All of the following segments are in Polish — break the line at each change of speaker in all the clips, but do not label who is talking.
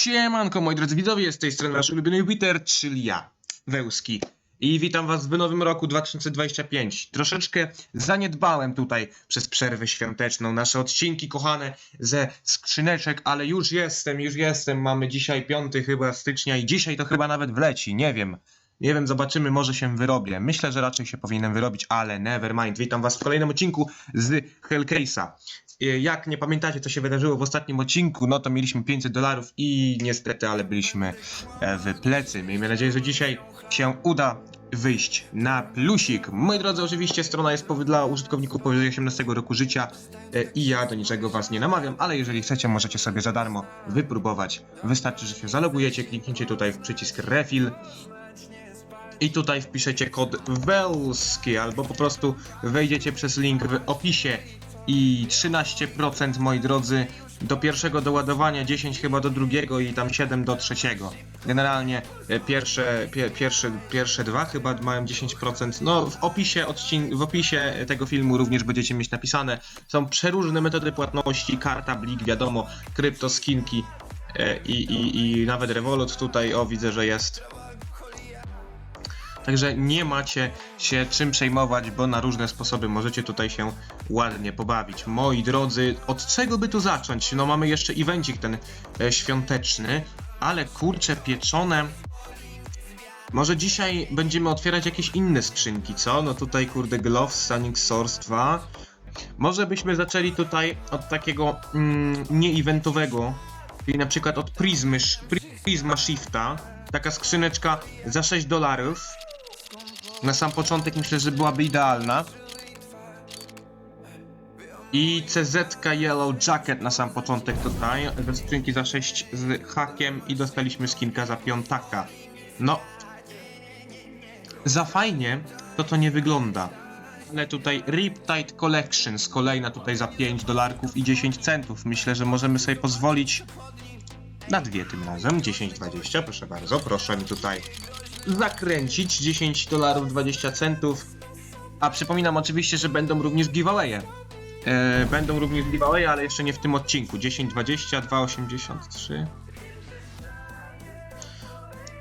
Siemanko moi drodzy widzowie, z tej strony nasz ulubiony Jupiter, czyli ja, Wełski. I witam was w nowym roku 2025. Troszeczkę zaniedbałem tutaj przez przerwę świąteczną nasze odcinki kochane ze skrzyneczek, ale już jestem, już jestem. Mamy dzisiaj 5 chyba stycznia i dzisiaj to chyba nawet wleci, nie wiem. Nie wiem, zobaczymy, może się wyrobię. Myślę, że raczej się powinienem wyrobić, ale never mind. Witam was w kolejnym odcinku z Hellcase'a. E, Jak nie pamiętacie, co się wydarzyło w ostatnim odcinku, no to mieliśmy 500 dolarów i niestety, ale byliśmy e, w plecy. Miejmy nadzieję, że dzisiaj się uda wyjść na plusik. Moi drodzy, oczywiście strona jest dla użytkowników powyżej 18 roku życia e, i ja do niczego was nie namawiam, ale jeżeli chcecie, możecie sobie za darmo wypróbować. Wystarczy, że się zalogujecie, kliknijcie tutaj w przycisk refill i tutaj wpiszecie kod WELSKI albo po prostu wejdziecie przez link w opisie i 13% moi drodzy do pierwszego doładowania, 10 chyba do drugiego i tam 7 do trzeciego. Generalnie e, pierwsze, pie, pierwsze, pierwsze dwa chyba mają 10%. No w opisie, odcin- w opisie tego filmu również będziecie mieć napisane. Są przeróżne metody płatności, karta, blik, wiadomo, krypto, skinki e, i, i, i nawet Revolut tutaj, o widzę, że jest. Także nie macie się czym przejmować, bo na różne sposoby możecie tutaj się ładnie pobawić. Moi drodzy, od czego by tu zacząć? No mamy jeszcze evencik ten e, świąteczny, ale kurcze pieczone. Może dzisiaj będziemy otwierać jakieś inne skrzynki, co? No tutaj kurde Gloves, Sonic Source 2. Może byśmy zaczęli tutaj od takiego mm, nie-eventowego, czyli na przykład od Prisma Shifta. Taka skrzyneczka za 6 dolarów. Na sam początek myślę, że byłaby idealna. I CZ Yellow Jacket na sam początek tutaj. Ze skrzynki za 6 z hakiem i dostaliśmy skinka za piątaka. No. Za fajnie to to nie wygląda. Ale tutaj Riptide Collections, kolejna tutaj za 5 dolarków i 10 centów. Myślę, że możemy sobie pozwolić na dwie tym razem. 10-20, proszę bardzo, proszę mi tutaj zakręcić 10 dolarów 20 centów. A przypominam oczywiście, że będą również giveawaye. E, będą również giveawaye, ale jeszcze nie w tym odcinku. 10, 20, 2,83.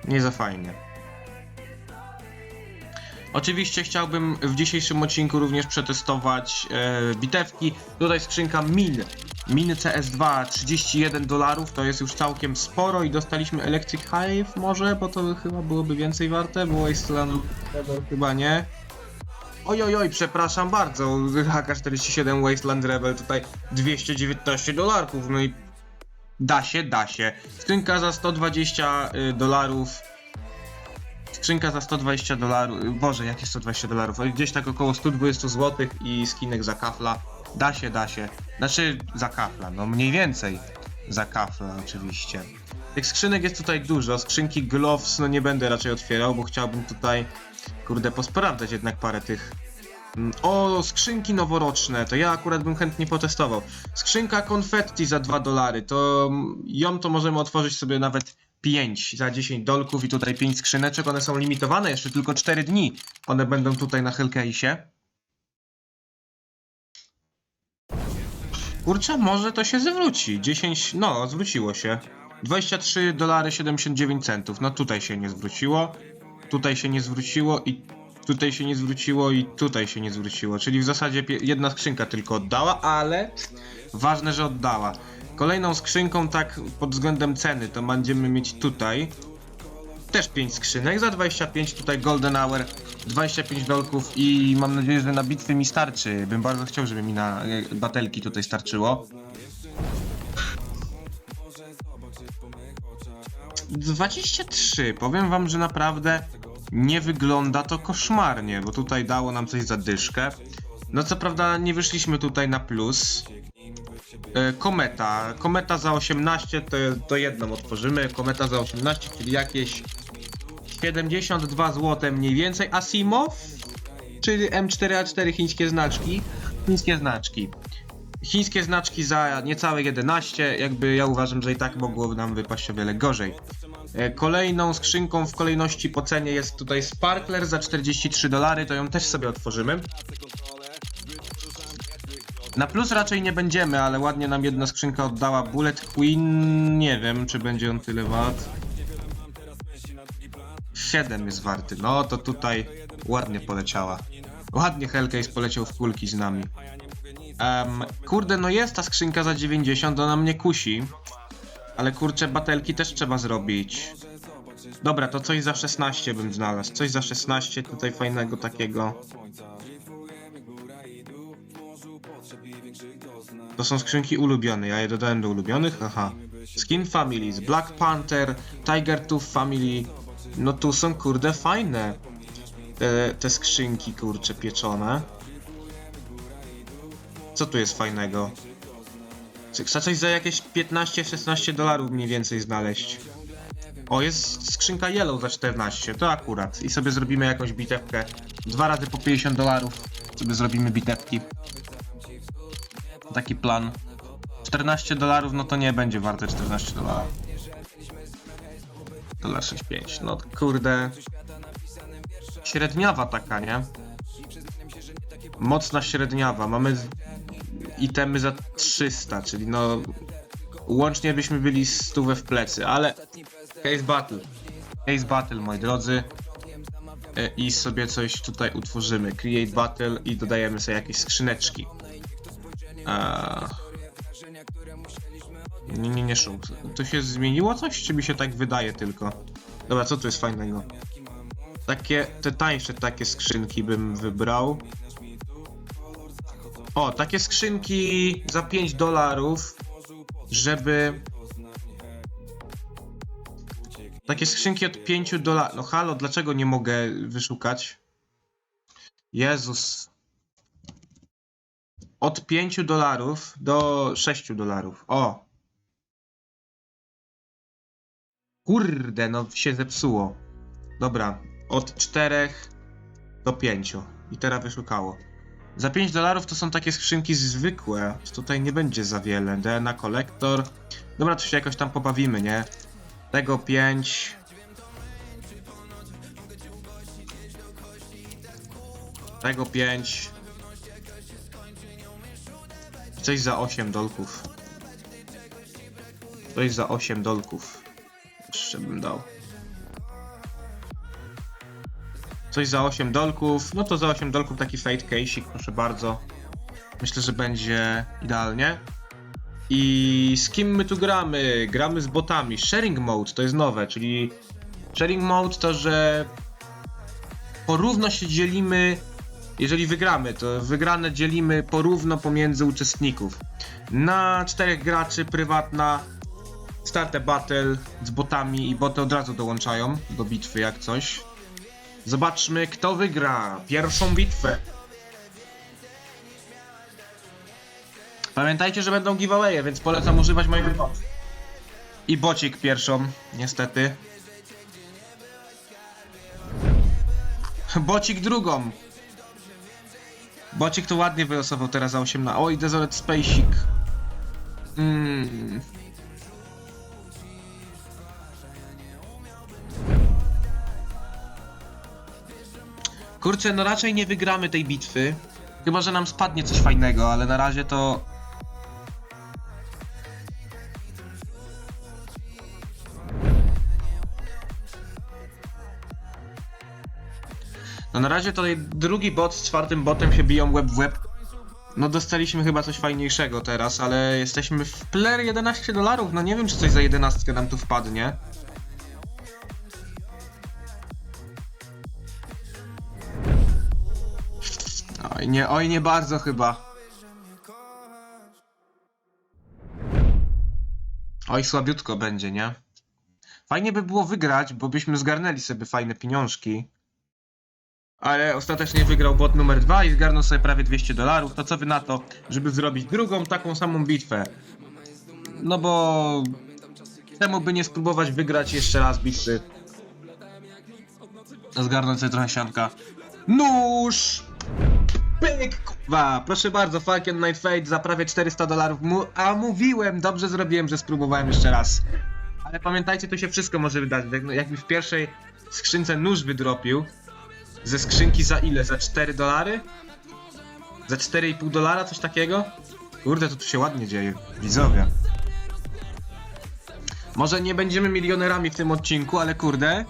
Nie za fajnie. Oczywiście chciałbym w dzisiejszym odcinku również przetestować e, bitewki. Tutaj skrzynka Min. Min CS2 31 dolarów, to jest już całkiem sporo i dostaliśmy Electric Hive może, bo to chyba byłoby więcej warte, Wasteland Rebel chyba nie. Oj, oj, przepraszam bardzo, HK47 Wasteland Rebel tutaj 219 dolarków, no i da się, da się. Skrzynka za 120 y, dolarów. Skrzynka za 120 dolarów, boże, jakie 120 dolarów, gdzieś tak około 120 zł i skinek za kafla. Da się, da się. Znaczy za kafla, no mniej więcej za kafla oczywiście. Tych skrzynek jest tutaj dużo, skrzynki gloves no nie będę raczej otwierał, bo chciałbym tutaj, kurde, posprawdzać jednak parę tych... Mm, O, skrzynki noworoczne, to ja akurat bym chętnie potestował. Skrzynka konfetti za 2 dolary, to mm, ją to możemy otworzyć sobie nawet 5 za 10 dolków i tutaj 5 skrzyneczek, one są limitowane, jeszcze tylko 4 dni one będą tutaj na Hellcase'ie. Kurczę, może to się zwróci. 10, no, zwróciło się. 23 dolary 79 centów. No tutaj się nie zwróciło. Tutaj się nie zwróciło i tutaj się nie zwróciło i tutaj się nie zwróciło. Czyli w zasadzie jedna skrzynka tylko oddała, ale ważne, że oddała. Kolejną skrzynką tak pod względem ceny to będziemy mieć tutaj też 5 skrzynek za 25 tutaj Golden Hour 25 dolków i mam nadzieję, że na bitwy mi starczy. Bym bardzo chciał, żeby mi na e, batelki tutaj starczyło. 23. Powiem wam, że naprawdę nie wygląda to koszmarnie, bo tutaj dało nam coś za dyszkę. No co prawda nie wyszliśmy tutaj na plus. E, Kometa. Kometa za 18 to, to jedną otworzymy. Kometa za 18, czyli jakieś 72 zł mniej więcej. Asimov, czyli M4A4 chińskie znaczki. Chińskie znaczki. Chińskie znaczki za niecałe 11, jakby ja uważam, że i tak mogłoby nam wypaść o wiele gorzej. E, Kolejną skrzynką w kolejności po cenie jest tutaj Sparkler za 43 dolary, to ją też sobie otworzymy. Na plus raczej nie będziemy, ale ładnie nam jedna skrzynka oddała Bullet Queen. Nie wiem, czy będzie on tyle wart. 7 jest warty. No to tutaj ładnie poleciała. Ładnie Hellcase poleciał w kulki z nami. Em, kurde, no jest ta skrzynka za 90, ona mnie kusi. Ale kurczę, batelki też trzeba zrobić. Dobra, to coś za 16 bym znalazł. Coś za 16 tutaj fajnego takiego. To są skrzynki ulubione, ja je dodałem do ulubionych, aha. Skin Families, Black Panther, Tiger Tooth Family. No tu są kurde fajne. Te, te skrzynki kurcze pieczone. Co tu jest fajnego? Chcę coś za jakieś 15-16 dolarów mniej więcej znaleźć. O, jest skrzynka Yellow za 14, to akurat. I sobie zrobimy jakąś bitewkę. Dwa razy po 50 dolarów sobie zrobimy bitewki. Taki plan. 14 dolarów, no to nie będzie warte 14 dolarów. Dolar 65, no kurde. Średniawa taka, nie? Mocna średniawa. Mamy itemy za 300, czyli no łącznie byśmy byli stówę w plecy, ale case battle. Case battle, moi drodzy. E, I sobie coś tutaj utworzymy. Create battle i dodajemy sobie jakieś skrzyneczki. Nie, nie, nie szum. To się zmieniło coś, czy mi się tak wydaje tylko? Dobra, co tu jest fajnego? Takie, te tańsze takie skrzynki bym wybrał. O, takie skrzynki za 5 dolarów, żeby... Takie skrzynki od 5 dolarów. No halo, dlaczego nie mogę wyszukać? Jezus. Od 5 dolarów do 6 dolarów. O. Kurde, no się zepsuło. Dobra, od 4 do 5. I teraz wyszukało. Za 5 dolarów to są takie skrzynki zwykłe. Tutaj nie będzie za wiele. DNA kolektor. Dobra, to się jakoś tam pobawimy, nie? Tego 5. Tego 5. Coś za 8 dolków. Coś za 8 dolków. Jeszcze bym dał. Coś za 8 dolków. No to za 8 dolków taki fade case'ik, proszę bardzo. Myślę, że będzie idealnie. I z kim my tu gramy? Gramy z botami. Sharing mode to jest nowe, czyli sharing mode to, że porówno się dzielimy, jeżeli wygramy, to wygrane dzielimy porówno pomiędzy uczestników. Na czterech graczy prywatna startę battle z botami i boty od razu dołączają do bitwy jak coś. Zobaczmy kto wygra pierwszą bitwę. Pamiętajcie, że będą giveawaye, więc polecam używać mojego bot. I bocik pierwszą, niestety. Bocik drugą. Bocik to ładnie wylosował teraz za 8 na... Oj, Desolate Spacek. Mm. Kurczę, no raczej nie wygramy tej bitwy. Chyba, że nam spadnie coś fajnego, ale na razie to... No na razie to drugi bot z czwartym botem się biją web w web. No dostaliśmy chyba coś fajniejszego teraz, ale jesteśmy w player 11 dolarów. No nie wiem, czy coś za 11 nam tu wpadnie. Oj nie, oj nie bardzo chyba. Oj słabiutko będzie, nie? Fajnie by było wygrać, bo byśmy zgarnęli sobie fajne pieniążki. Ale ostatecznie wygrał bot numer 2 i zgarnął sobie prawie 200 dolarów. To co wy na to, żeby zrobić drugą taką samą bitwę? No bo... Czemu by nie spróbować wygrać jeszcze raz bitwy? Zgarnąć sobie trochę sianka. Nóż! Pyk! Kurwa, proszę bardzo, Falcon Night Fate za prawie 400 dolarów. A mówiłem, dobrze zrobiłem, że spróbowałem jeszcze raz. Ale pamiętajcie, tu się wszystko może. Jak, jakby w pierwszej skrzynce nóż wydropił, ze skrzynki za ile? Za 4 dolary? Za 4,5 dolara, coś takiego? Kurde, to tu się ładnie dzieje, widzowie. Może nie będziemy milionerami w tym odcinku, ale kurde.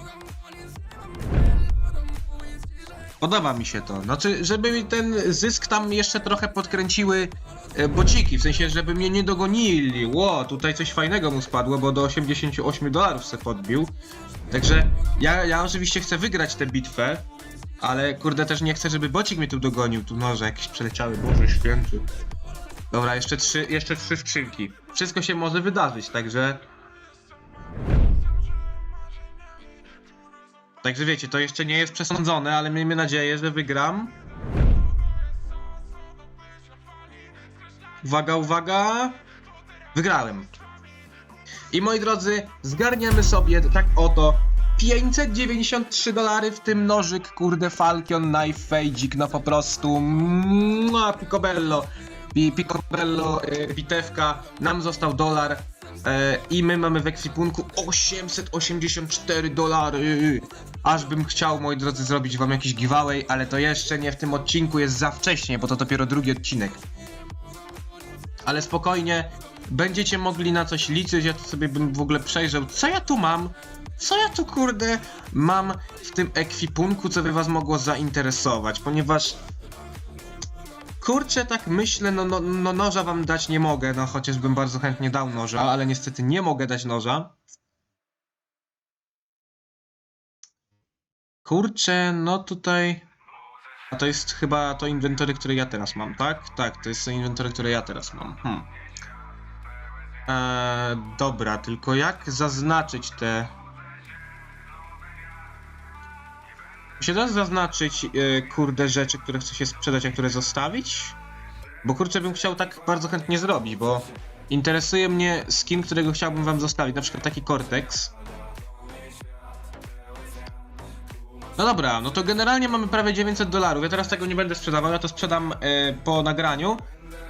Podoba mi się to. Znaczy, żeby mi ten zysk tam jeszcze trochę podkręciły e, bociki, w sensie, żeby mnie nie dogonili. Ło, tutaj coś fajnego mu spadło, bo do 88 dolarów se podbił. Także ja, ja oczywiście chcę wygrać tę bitwę, ale kurde też nie chcę, żeby bocik mnie tu dogonił. Tu noże jakieś przeleciały, Boże święty. Dobra, jeszcze trzy, jeszcze trzy skrzynki. Wszystko się może wydarzyć, także... Także wiecie, to jeszcze nie jest przesądzone, ale miejmy nadzieję, że wygram. Uwaga, uwaga! Wygrałem. I moi drodzy, zgarniamy sobie tak oto 593 dolary, w tym nożyk, kurde, Falcon Knife Fejdzik, no po prostu, mua, picobello, Pi- picobello, y, bitewka, nam został dolar e, i my mamy w ekwipunku 884 dolary. Aż bym chciał, moi drodzy, zrobić wam jakiś giveaway, ale to jeszcze nie w tym odcinku, jest za wcześnie, bo to dopiero drugi odcinek. Ale spokojnie, będziecie mogli na coś liczyć, ja to sobie bym w ogóle przejrzał, co ja tu mam, co ja tu kurde mam w tym ekwipunku, co by was mogło zainteresować, ponieważ kurczę tak myślę, no, no, no noża wam dać nie mogę, no chociażbym bardzo chętnie dał noża, ale niestety nie mogę dać noża. Kurczę, no tutaj... A to jest chyba to inwentory, które ja teraz mam, tak? Tak, to jest to inwentory, które ja teraz mam. Hmm. Eee, dobra, tylko jak zaznaczyć te... Się da zaznaczyć, e, kurde, rzeczy, które chce się sprzedać, a które zostawić? Bo kurczę bym chciał tak bardzo chętnie zrobić, bo interesuje mnie skin, którego chciałbym wam zostawić, na przykład taki Cortex. No dobra, no to generalnie mamy prawie 900 dolarów. Ja teraz tego nie będę sprzedawał, ja to sprzedam e, po nagraniu.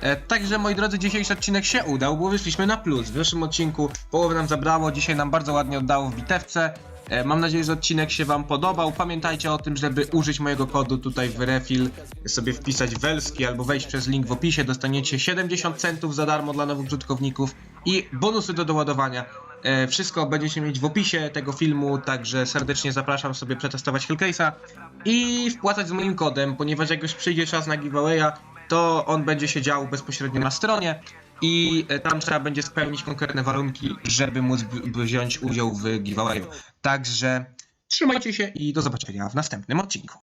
E, także moi drodzy, dzisiejszy odcinek się udał, bo wyszliśmy na plus. W zeszłym odcinku połowę nam zabrało, dzisiaj nam bardzo ładnie oddało w bitewce. E, mam nadzieję, że odcinek się wam podobał. Pamiętajcie o tym, żeby użyć mojego kodu tutaj w refil, sobie wpisać Welski albo wejść przez link w opisie. Dostaniecie 70 centów za darmo dla nowych użytkowników i bonusy do doładowania. E, Wszystko będziecie mieć w opisie tego filmu, także serdecznie zapraszam sobie przetestować Hellcase'a i wpłacać z moim kodem, ponieważ jak już przyjdzie czas na giveawaya, to on będzie się dział bezpośrednio na stronie i e, tam trzeba będzie spełnić konkretne warunki, żeby móc wziąć udział w giveawayu. Także trzymajcie się i do zobaczenia w następnym odcinku.